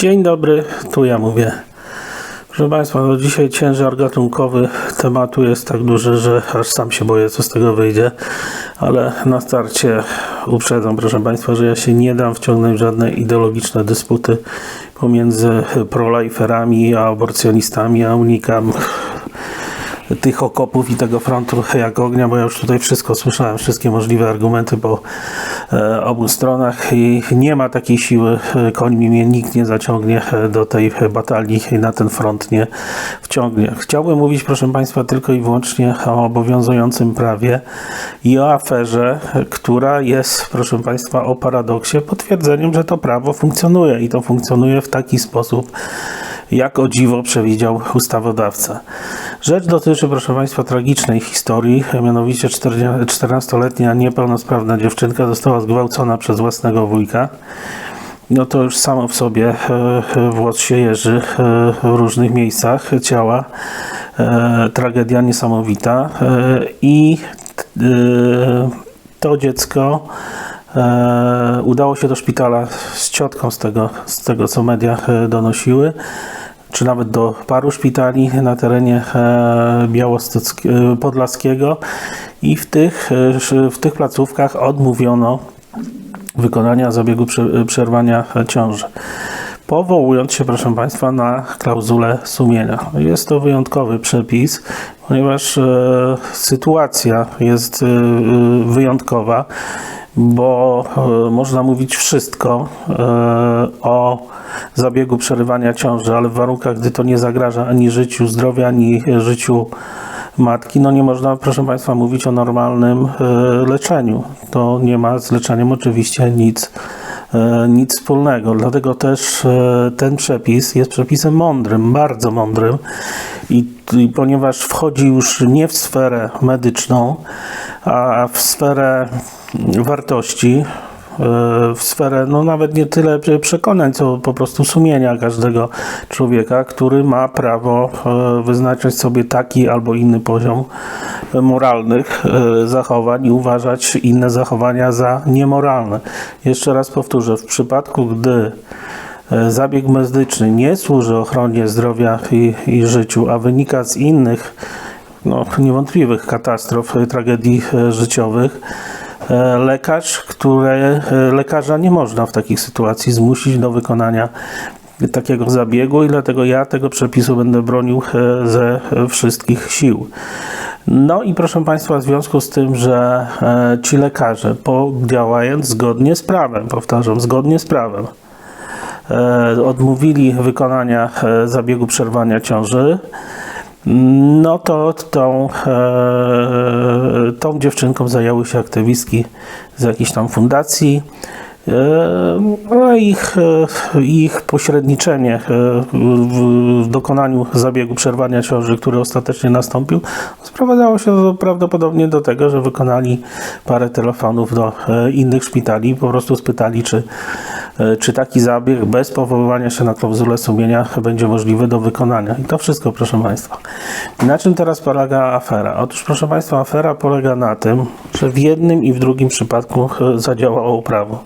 Dzień dobry, tu ja mówię. Proszę Państwa, no dzisiaj ciężar gatunkowy tematu jest tak duży, że aż sam się boję, co z tego wyjdzie. Ale na starcie uprzedzam, proszę Państwa, że ja się nie dam wciągnąć w żadne ideologiczne dysputy pomiędzy proliferami a aborcjonistami, a unikam tych okopów i tego frontu jak ognia, bo ja już tutaj wszystko słyszałem, wszystkie możliwe argumenty po e, obu stronach i nie ma takiej siły, e, końmi mnie nikt nie zaciągnie e, do tej batalii i na ten front nie wciągnie. Chciałbym mówić, proszę Państwa, tylko i wyłącznie o obowiązującym prawie i o aferze, która jest, proszę Państwa, o paradoksie potwierdzeniem, że to prawo funkcjonuje i to funkcjonuje w taki sposób, jak o dziwo przewidział ustawodawca. Rzecz dotyczy, proszę Państwa, tragicznej historii, mianowicie 14-letnia niepełnosprawna dziewczynka została zgwałcona przez własnego wujka. No to już samo w sobie e, włos się jeży e, w różnych miejscach ciała. E, Tragedia niesamowita e, i e, to dziecko e, udało się do szpitala z ciotką z tego, z tego co media e, donosiły czy nawet do paru szpitali na terenie e, Podlaskiego i w tych, e, w tych placówkach odmówiono wykonania zabiegu prze- przerwania ciąży. Powołując się, proszę Państwa, na klauzulę sumienia. Jest to wyjątkowy przepis, ponieważ e, sytuacja jest e, e, wyjątkowa, bo e, można mówić wszystko e, o zabiegu przerywania ciąży, ale w warunkach, gdy to nie zagraża ani życiu zdrowia, ani życiu matki, no nie można, proszę Państwa, mówić o normalnym e, leczeniu. To nie ma z leczeniem oczywiście nic, nic wspólnego. Dlatego też e, ten przepis jest przepisem mądrym, bardzo mądrym i, i ponieważ wchodzi już nie w sferę medyczną, a w sferę wartości, e, w sferę, no nawet nie tyle prze- przekonań, co po prostu sumienia każdego człowieka, który ma prawo e, wyznaczać sobie taki albo inny poziom moralnych e, zachowań i uważać inne zachowania za niemoralne. Jeszcze raz powtórzę, w przypadku gdy e, zabieg medyczny nie służy ochronie zdrowia i, i życiu, a wynika z innych no, niewątpliwych katastrof, e, tragedii e, życiowych, e, lekarz, które, e, lekarza nie można w takich sytuacji zmusić do wykonania takiego zabiegu i dlatego ja tego przepisu będę bronił e, ze e, wszystkich sił. No i proszę Państwa, w związku z tym, że e, ci lekarze, działając zgodnie z prawem, powtarzam, zgodnie z prawem, e, odmówili wykonania e, zabiegu przerwania ciąży, no to tą, e, tą dziewczynką zajęły się aktywistki z jakiejś tam fundacji. E, No ich, e, ich pośredniczenie e, w, dokonaniu zabiegu przerwania ciąży, który ostatecznie nastąpił, sprowadzało się do, prawdopodobnie do tego, że wykonali parę telefonów do innych szpitali po prostu spytali, czy, czy taki zabieg bez powoływania się na klauzulę sumienia będzie możliwy do wykonania. I to wszystko, proszę Państwa. Na czym teraz polega afera? Otóż, proszę Państwa, afera polega na tym, że w jednym i w drugim przypadku e, zadziałało prawo.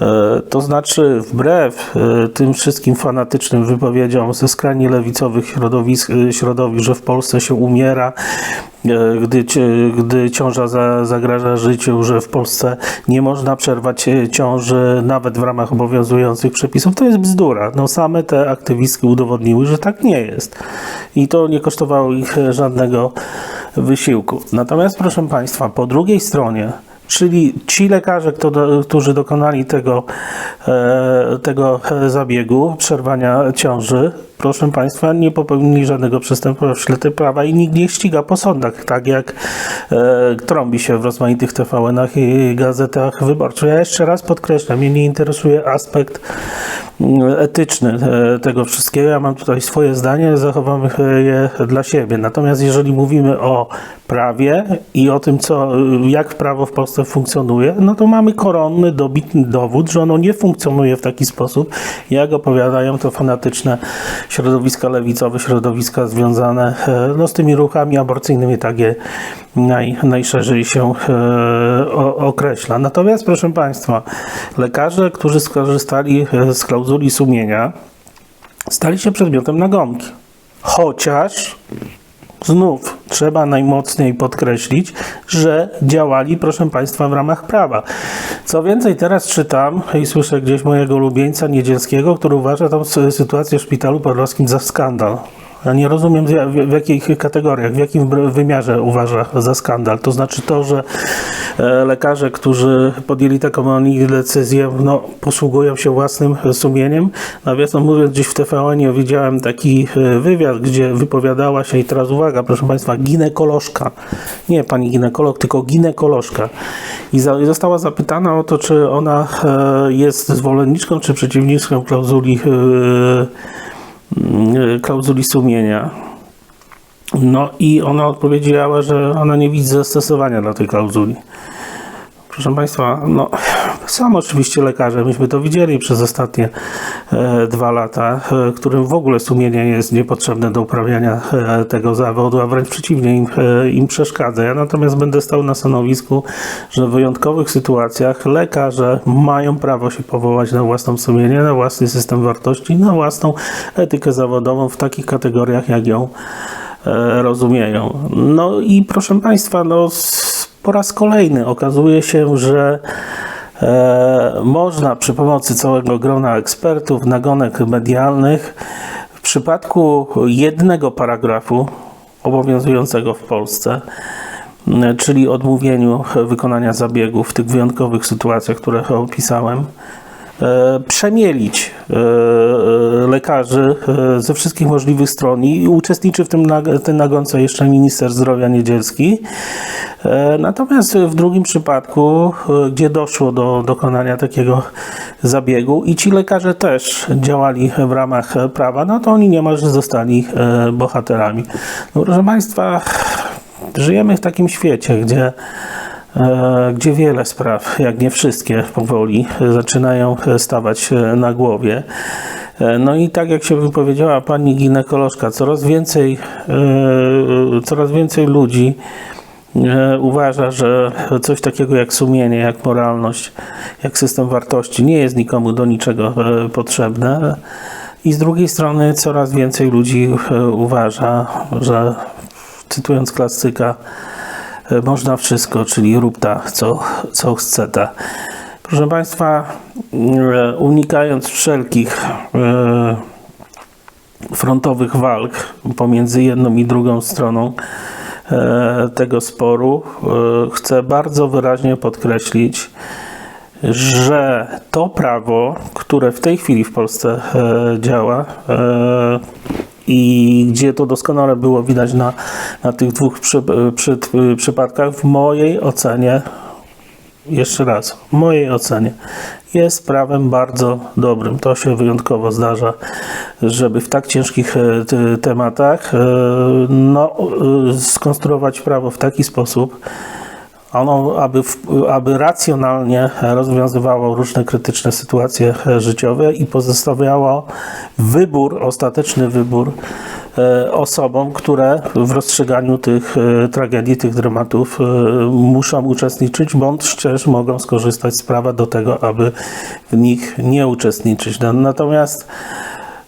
E, To znaczy, wbrew e, tym wszystkim fanatycznym wypowiedziom ze skrajnie lewicowych środowisk, e, środowisk, że w Polsce się umiera, gdy, gdy ciąża za, zagraża życiu, że w Polsce nie można przerwać ciąży nawet w ramach obowiązujących przepisów, to jest bzdura. No same te aktywistki udowodniły, że tak nie jest. I to nie kosztowało ich żadnego wysiłku. Natomiast, proszę Państwa, po drugiej stronie Czyli ci lekarze, którzy dokonali tego, e, tego zabiegu, przerwania ciąży, proszę Państwa, nie popełnili żadnego przestępstwa w śledztwie prawa i nikt nie ściga po sądach, tak jak e, trąbi się w rozmaitych TVN-ach i gazetach wyborczych. Ja jeszcze raz podkreślam, mnie nie interesuje aspekt mm, etyczny e, tego wszystkiego. Ja mam tutaj swoje zdanie, zachowam je dla siebie. Natomiast jeżeli mówimy o prawie i o tym, co, jak prawo w Polsce funkcjonuje, no to mamy koronny, dobitny dowód, że ono nie funkcjonuje w taki sposób, jak opowiadają to fanatyczne środowiska lewicowe, środowiska związane e, no, z tymi ruchami aborcyjnymi, tak je naj, najszerzej się e, o, określa. Natomiast, proszę Państwa, lekarze, którzy skorzystali e, z klauzuli sumienia, stali się przedmiotem nagonki. Chociaż znów trzeba najmocniej podkreślić, że działali, proszę Państwa, w ramach prawa. Co więcej, teraz czytam i słyszę gdzieś mojego ulubieńca Niedzielskiego, który uważa tą sy- sytuację w szpitalu podlaskim za skandal. Ja nie rozumiem w ja- w w jakich kategoriach, w jakim wymiarze uważa za skandal. To znaczy to, że e, lekarze, którzy podjęli taką decyzję, no, posługują się własnym sumieniem. Nawiasem mówiąc, gdzieś w TVN widziałem taki e, wywiad, gdzie wypowiadała się, i teraz uwaga, proszę Państwa, ginekolożka. Nie pani ginekolog, tylko ginekolożka. I, i została zapytana o to, czy ona e, jest zwolenniczką, czy przeciwniczką klauzuli, e, klauzuli sumienia. No i ona odpowiedziała, że ona nie widzi zastosowania dla tej klauzuli. Proszę Państwa, no są oczywiście lekarze, myśmy to widzieli przez ostatnie e, dwa lata, e, którym w ogóle sumienie jest niepotrzebne do uprawiania e, tego zawodu, a wręcz przeciwnie, im, im przeszkadza. Ja natomiast będę stał na stanowisku, że w wyjątkowych sytuacjach lekarze mają prawo się powołać na własną sumienie, na własny system wartości, na własną etykę zawodową w takich kategoriach, jak ją rozumieją. No i proszę Państwa, no po raz kolejny okazuje się, że można przy pomocy całego grona ekspertów, nagonek medialnych w przypadku jednego paragrafu obowiązującego w Polsce, m, czyli odmówieniu wykonania zabiegów w tych wyjątkowych sytuacjach, które opisałem, e, przemielić e, e, lekarzy e, ze wszystkich możliwych stron i uczestniczy w tym, tym nagonce jeszcze minister zdrowia Niedzielski. E, Natomiast w drugim przypadku, e, gdzie doszło do dokonania takiego zabiegu i ci lekarze też działali w ramach e, prawa, no to oni niemalże zostali e, bohaterami. No, proszę Państwa, żyjemy w takim świecie, gdzie e, gdzie wiele spraw, jak nie wszystkie powoli, e, zaczynają e, stawać się na głowie. E, No i tak jak się wypowiedziała pani ginekolożka, coraz więcej, e, coraz więcej ludzi e, uważa, że coś takiego jak sumienie, jak moralność, jak system wartości nie jest nikomu do niczego e, potrzebne. I z drugiej strony coraz więcej ludzi e, uważa, że cytując klasyka, e, można wszystko, czyli rób ta, co, co chce ta. Proszę Państwa, e, unikając wszelkich e, frontowych walk pomiędzy jedną i drugą stroną e, tego sporu, e, chcę bardzo wyraźnie podkreślić, że to prawo, które w tej chwili w Polsce e, działa e, i gdzie to doskonale było widać na, na tych dwóch przy, przy, przypadkach, w mojej ocenie, jeszcze raz, w mojej ocenie, jest prawem bardzo dobrym. To się wyjątkowo zdarza, żeby w tak ciężkich e, te- tematach e, no, e, skonstruować prawo w taki sposób, ono, aby, aby racjonalnie rozwiązywało różne krytyczne sytuacje e, życiowe i pozostawiało wybór, ostateczny wybór e, osobom, które w rozstrzyganiu tych e, tragedii, tych dramatów muszą uczestniczyć, bądź też mogą skorzystać z prawa do tego, aby w nich nie uczestniczyć. No, Natomiast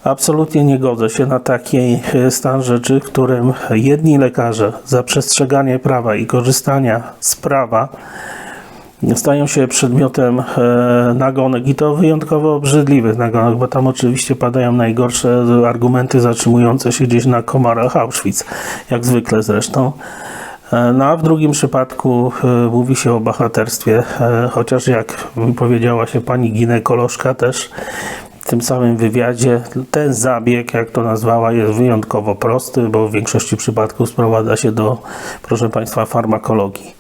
Absolutnie nie godzę się na taki e, stan rzeczy, w którym jedni lekarze za przestrzeganie prawa i korzystania z prawa stają się przedmiotem e, nagonek i to wyjątkowo obrzydliwych nagonek, bo tam oczywiście padają najgorsze argumenty zatrzymujące się gdzieś na komarach Auschwitz, jak zwykle zresztą. E, No a w drugim przypadku mówi się o bohaterstwie, chociaż jak wypowiedziała się pani ginekolożka też tym samym wywiadzie, ten zabieg, jak to nazwała, jest wyjątkowo prosty, bo w większości przypadków sprowadza się do, proszę Państwa, farmakologii.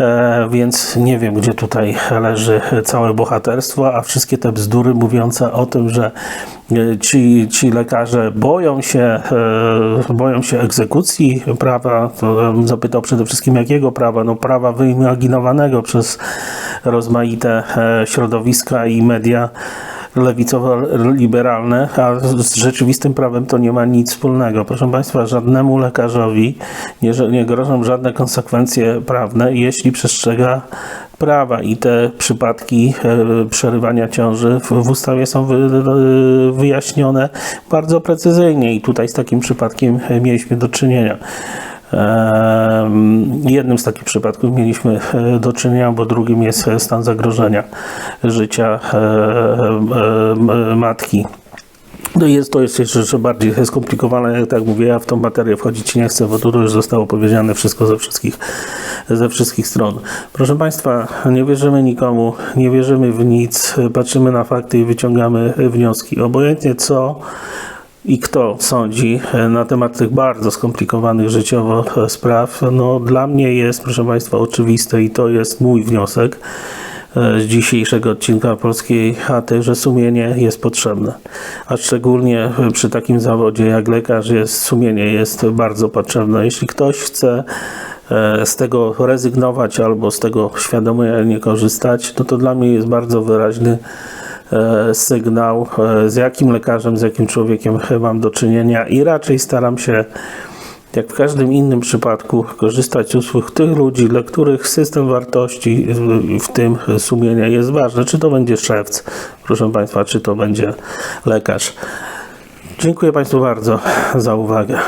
E, więc nie wiem, gdzie tutaj leży całe bohaterstwo, a wszystkie te bzdury mówiące o tym, że e, ci, ci lekarze boją się, e, boją się egzekucji prawa, to bym zapytał przede wszystkim jakiego prawa? No prawa wyimaginowanego przez rozmaite e, środowiska i media lewicowo-liberalne, a z rzeczywistym prawem to nie ma nic wspólnego. Proszę Państwa, żadnemu lekarzowi nie, nie grożą żadne konsekwencje prawne, jeśli przestrzega prawa i te przypadki e, przerywania ciąży w, ustawie są e, wyjaśnione bardzo precyzyjnie i tutaj z takim przypadkiem mieliśmy do czynienia. Em, Jednym z takich przypadków mieliśmy e, do czynienia, bo drugim jest e, stan zagrożenia życia e, matki. No jest to jest jeszcze bardziej skomplikowane, jak tak mówię, ja w tą materię wchodzić nie chcę, bo tu już zostało powiedziane wszystko ze wszystkich, ze wszystkich stron. Proszę Państwa, nie wierzymy nikomu, nie wierzymy w nic, patrzymy na fakty i wyciągamy wnioski. Obojętnie co i kto sądzi e, na temat tych bardzo skomplikowanych życiowo e, spraw, no dla mnie jest, proszę Państwa, oczywiste i to jest mój wniosek e, z dzisiejszego odcinka Polskiej Chaty, że sumienie jest potrzebne. A szczególnie przy takim zawodzie jak lekarz jest sumienie jest bardzo potrzebne. Jeśli ktoś chce z tego rezygnować albo z tego świadomie nie korzystać, no to dla mnie jest bardzo wyraźny sygnał, e, z jakim lekarzem, z jakim człowiekiem mam do czynienia i raczej staram się jak w każdym innym przypadku korzystać z usług tych ludzi, dla których system wartości, w tym sumienia jest ważny. Czy to będzie szewc, proszę Państwa, czy to będzie lekarz. Dziękuję Państwu bardzo za uwagę.